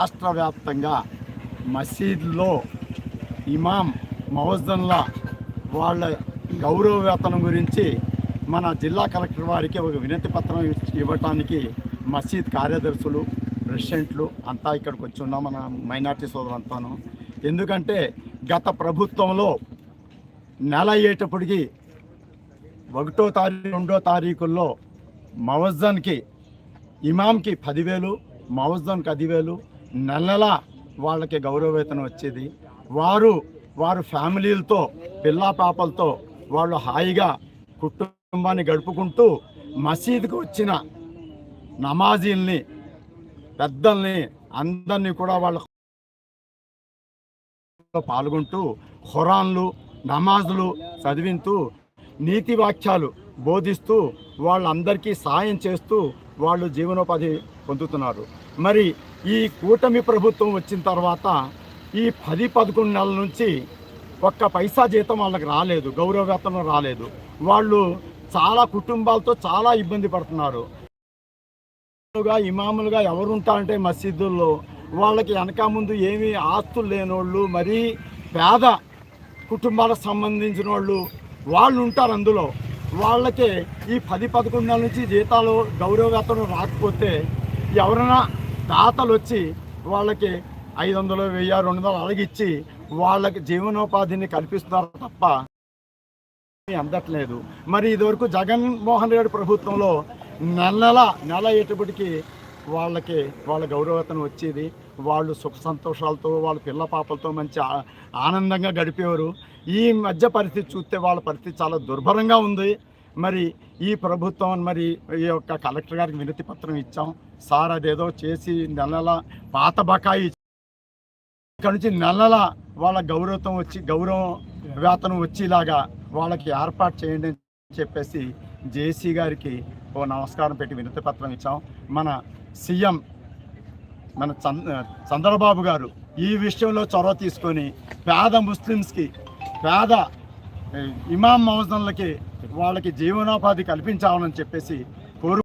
రాష్ట్ర వ్యాప్తంగా మసీద్లో ఇమాం మవజ్జన్ల వాళ్ళ గౌరవ వేతనం గురించి మన జిల్లా కలెక్టర్ వారికి ఒక వినతి పత్రం ఇవ్వటానికి మసీద్ కార్యదర్శులు ప్రెసిడెంట్లు అంతా ఇక్కడికి వచ్చి ఉన్నాం మన మైనార్టీ సోదరులంతాను. ఎందుకంటే గత ప్రభుత్వంలో నెల అయ్యేటప్పటికి ఒకటో తారీఖు రెండో తారీఖుల్లో మవజ్జన్కి ఇమామ్కి పదివేలు మవజ్జన్కి పదివేలు నెల వాళ్ళకి గౌరవవేతనం వచ్చేది. వారు వారు ఫ్యామిలీలతో పిల్లా పాపలతో వాళ్ళు హాయిగా కుటుంబాన్ని గడుపుకుంటూ మసీదుకు వచ్చిన నమాజీల్ని పెద్దల్ని అందరినీ కూడా వాళ్ళ పాల్గొంటూ ఖురాన్లు నమాజులు చదివింతూ నీతి వాక్యాలు బోధిస్తూ వాళ్ళందరికీ సాయం చేస్తూ వాళ్ళు జీవనోపాధి పొందుతున్నారు. మరి ఈ కూటమి ప్రభుత్వం వచ్చిన తర్వాత ఈ పది పదకొండు నెలల నుంచి ఒక్క పైసా జీతం వాళ్ళకి రాలేదు గౌరవ వేతనం రాలేదు. వాళ్ళు చాలా కుటుంబాలతో చాలా ఇబ్బంది పడుతున్నారు. ఇమాములుగా ఎవరు ఉంటారంటే మసీదుల్లో వాళ్ళకి వెనక ముందు ఏమీ ఆస్తులు లేనోళ్ళు మరీ పేద కుటుంబాలకు సంబంధించిన వాళ్ళు వాళ్ళు ఉంటారు అందులో. వాళ్ళకి ఈ పది పదకొండు నెలల నుంచి జీతాలు గౌరవ వేతనం రాకపోతే ఎవరైనా దాతలు వచ్చి వాళ్ళకి ఐదు వందలు వెయ్యి రెండు వందలు అలగిచ్చి వాళ్ళకి జీవనోపాధిని కల్పిస్తున్నారు తప్ప అందట్లేదు. మరి ఇదివరకు జగన్మోహన్ రెడ్డి ప్రభుత్వంలో నెల నెల నెల అయ్యేటప్పటికి వాళ్ళకి వాళ్ళ గౌరవతను వచ్చేది. వాళ్ళు సుఖ సంతోషాలతో వాళ్ళ పిల్ల పాపలతో మంచి ఆనందంగా గడిపేవారు. ఈ మధ్య పరిస్థితి చూస్తే వాళ్ళ పరిస్థితి చాలా దుర్భరంగా ఉంది. మరి ఈ ప్రభుత్వం మరి ఈ యొక్క కలెక్టర్ గారికి వినతి పత్రం ఇచ్చాం. సార్ అదేదో చేసి నెల నెల పాత బకాయి ఇక్కడ నుంచి నెల నెల వాళ్ళ గౌరవం వచ్చి గౌరవం వేతనం వచ్చేలాగా వాళ్ళకి ఏర్పాటు చేయండి అని చెప్పేసి జేసీ గారికి ఓ నమస్కారం పెట్టి వినతి పత్రం ఇచ్చాం. మన సీఎం మన చంద్రబాబు గారు ఈ విషయంలో చొరవ తీసుకొని పేద ముస్లిమ్స్కి పేద ఇమాం మౌజన్లకి వాళ్ళకి జీవనోపాధి కల్పించాలని చెప్పేసి కోరు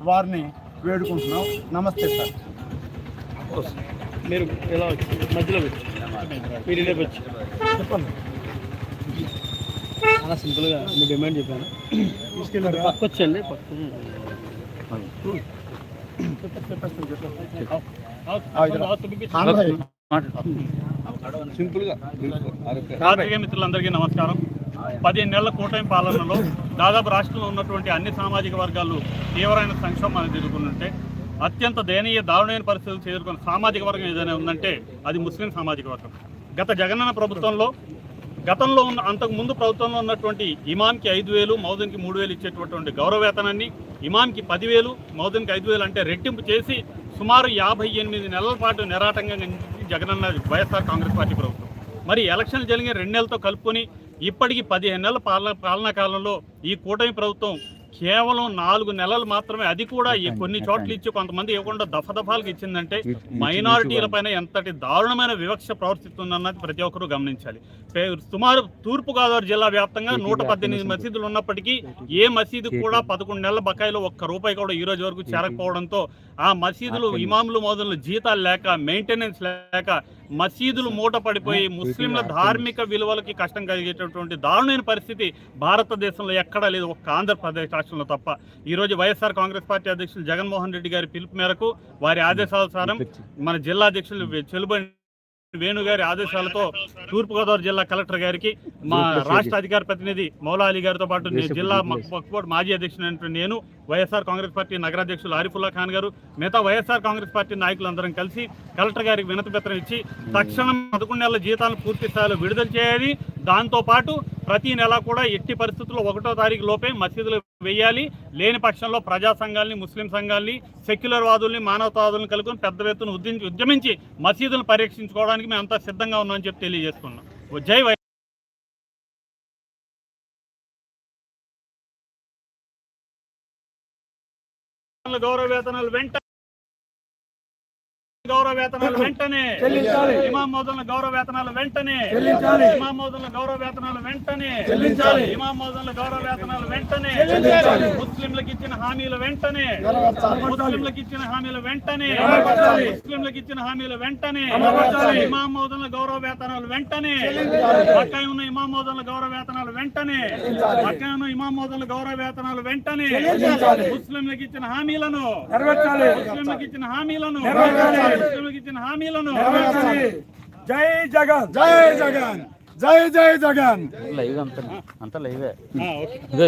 వారిని వేడుకుంటున్నాం. నమస్తే సార్. మీరు ఎలా వచ్చి మధ్యలో వచ్చి. మీరు ఇలా వచ్చి. చెప్పండి. చాలా సింపుల్గా మీ డిమాండ్ చెప్పాను. తీసుకెళ్ళారు? పక్క వచ్చండి పక్క సింపుల్గా రాజకీయ మిత్రులందరికీ నమస్కారం. పదిహేను నెలల కూటమి పాలనలో దాదాపు రాష్ట్రంలో ఉన్నటువంటి అన్ని సామాజిక వర్గాలు తీవ్రమైన సంక్షోభాన్ని ఎదుర్కొంటుంటే అత్యంత దయనీయ దారుణమైన పరిస్థితులు చేరుకున్న సామాజిక వర్గం ఏదైనా ఉందంటే అది ముస్లిం సామాజిక వర్గం. గత జగనన్న ప్రభుత్వంలో గతంలో ఉన్న అంతకు ముందు ప్రభుత్వంలో ఉన్నటువంటి ఇమామ్కి ఐదు వేలు మౌదన్కి మూడు వేలు ఇచ్చేటటువంటి గౌరవ వేతనాన్ని ఇమాంకి పదివేలు మౌదన్కి ఐదు వేలు అంటే రెట్టింపు చేసి సుమారు యాభై ఎనిమిది నెలల పాటు నిరాటంగా జగనన్న వైఎస్ఆర్ కాంగ్రెస్ పార్టీ ప్రభుత్వం. మరి ఎలక్షన్లు జరిగిన రెండు నెలలతో కలుపుకొని ఇప్పటికి పదిహేను నెలల పాలన పాలనా కాలంలో ఈ కూటమి ప్రభుత్వం కేవలం నాలుగు నెలలు మాత్రమే. అది కూడా ఈ కొన్ని చోట్ల ఇచ్చి కొంతమంది ఇవ్వకుండా దఫదఫాలకు ఇచ్చిందంటే మైనారిటీల పైన ఎంతటి దారుణమైన వివక్ష ప్రవర్తిస్తుందన్నది ప్రతి ఒక్కరూ గమనించాలి. సుమారు తూర్పుగోదావరి జిల్లా వ్యాప్తంగా నూట పద్దెనిమిది మసీదులు ఉన్నప్పటికీ ఏ మసీదు కూడా పదకొండు నెలల బకాయిలో ఒక్క రూపాయి కూడా ఈ రోజు వరకు చేరకపోవడంతో ఆ మసీదులు ఇమాములు మోదలు జీతాలు లేక మెయింటెనెన్స్ లేక మసీదులు మూట పడిపోయి ముస్లింల ధార్మిక విలువలకి కష్టం కలిగేటటువంటి దారుణమైన పరిస్థితి భారతదేశంలో ఎక్కడా లేదు ఒక్క ఆంధ్రప్రదేశ్ రాష్ట్రంలో తప్ప. ఈ రోజు వైఎస్ఆర్ కాంగ్రెస్ పార్టీ అధ్యక్షులు జగన్మోహన్ రెడ్డి గారి పిలుపు మేరకు వారి ఆదేశానుసారం మన జిల్లా అధ్యక్షులు చెలుబడి వేణు గారి ఆదేశాలతో తూర్పుగోదావరి జిల్లా కలెక్టర్ గారికి మా రాష్ట్ర అధికార ప్రతినిధి మౌలా అలీ గారితో పాటు జిల్లా పక్కుపోటు మాజీ అధ్యక్షుడు నేను వైఎస్ఆర్ కాంగ్రెస్ పార్టీ నగరాధ్యక్షులు ఆరిఫుల్లా ఖాన్ గారు మిగతా వైఎస్ఆర్ కాంగ్రెస్ పార్టీ నాయకులందరం కలిసి కలెక్టర్ గారికి వినతి పత్రం ఇచ్చి తక్షణం పదకొండు నెలల జీతాలను పూర్తి స్థాయిలో విడుదల చేయాలి. దాంతో పాటు ప్రతి నెల కూడా ఎట్టి పరిస్థితుల్లో ఒకటో తారీఖు లోపే మసీదులు వేయాలి. లేని పక్షంలో ప్రజా సంఘాలని ముస్లిం సంఘాలని సెక్యులర్ వాదుల్ని మానవతావాదులను కలుపుకొని పెద్ద ఎత్తున ఉద్యమించి ఉద్యమించి మసీదులను పరీక్షించుకోవడానికి మేము అంతా సిద్ధంగా ఉన్నామని చెప్పి తెలియజేస్తున్నాం. జై వై గౌరవ వేతనాలు వెంట గౌరవ వేతనాలు వెంటనే. ఇమాం మోదన్ల గౌరవ వేతనాలు వెంటనే. ఇమాం మోదన్ల గౌరవ వేతనాలు వెంటనే. ఇమాం మోదన్ల గౌరవ వేతనాలు వెంటనే. ముస్లింలకు ఇచ్చిన హామీలు వెంటనే. ముస్లింలకు ఇచ్చిన హామీలు వెంటనే. ముస్లింలకు ఇచ్చిన హామీలు వెంటనే. ఇమాం మోదన్ల గౌరవ వేతనాలు వెంటనే. బకాయి ఉన్న ఇమాం మోదన్ల గౌరవ వేతనాలు వెంటనే. బకాయి ఉన్న ఇమాం మోదన్ల గౌరవ వేతనాలు వెంటనే. ముస్లింలకు ఇచ్చిన హామీలను. ముస్లింలకు ఇచ్చిన హామీలను. హామీలను జై జగన్ జై జగన్ జై జై జగన్ లైవ్ అంతా అంతా లైవే ఆ, ఓకే